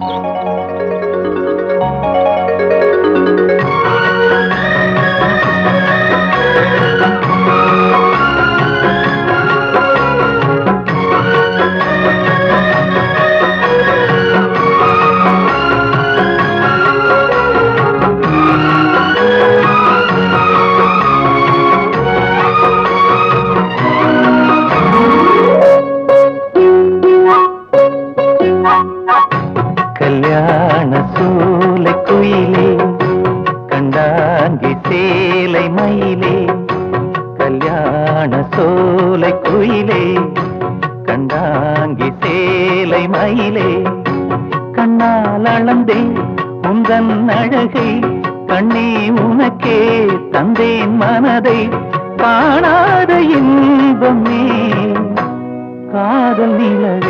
Thank you. மயிலே கல்யாண சோலை குயிலே கண்டாங்கி சேலை மயிலே கண்ணால் அளந்தே உந்தன் அழகை கண்ணே உனக்கே தந்தேன் மனதை காணாத இன்பமே. காதல் நிலவே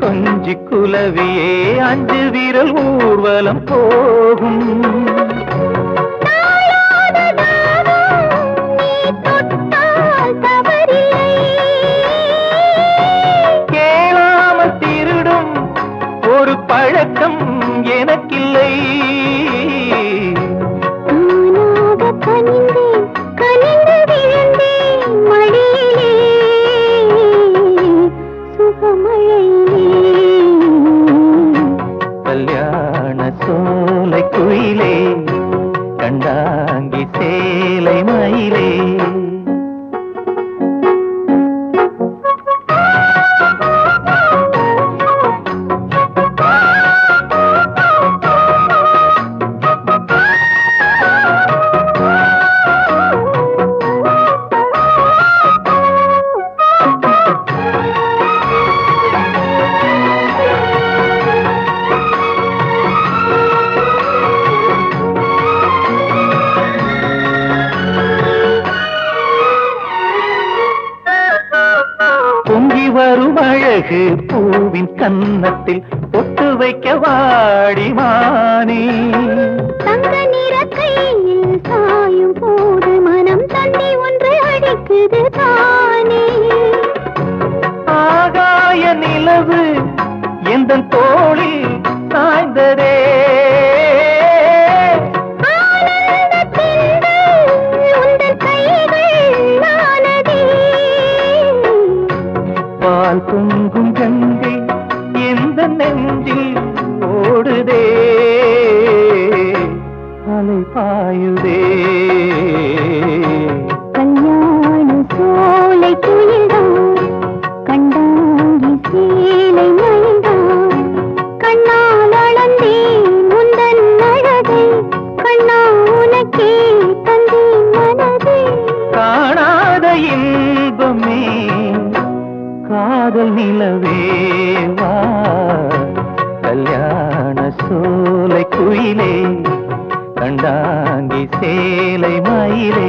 கொஞ்சி குலவியே அஞ்சு விரல் ஊர்வலம் போகும். சேலை அழகு பூவின் கன்னத்தில் பொட்டு வைக்க வாடி மானே தங்க நிற கையில் சாயும் போது மனம் தண்ணி ஒன்று அடிக்குது தான். பால் பொங்கும் கங்கை எந்த நெஞ்சில் ஓடுதே. அலை பாயுதே. கல்யாண சோலை குயிலே கண்டாங்கி சேலை மயிலே.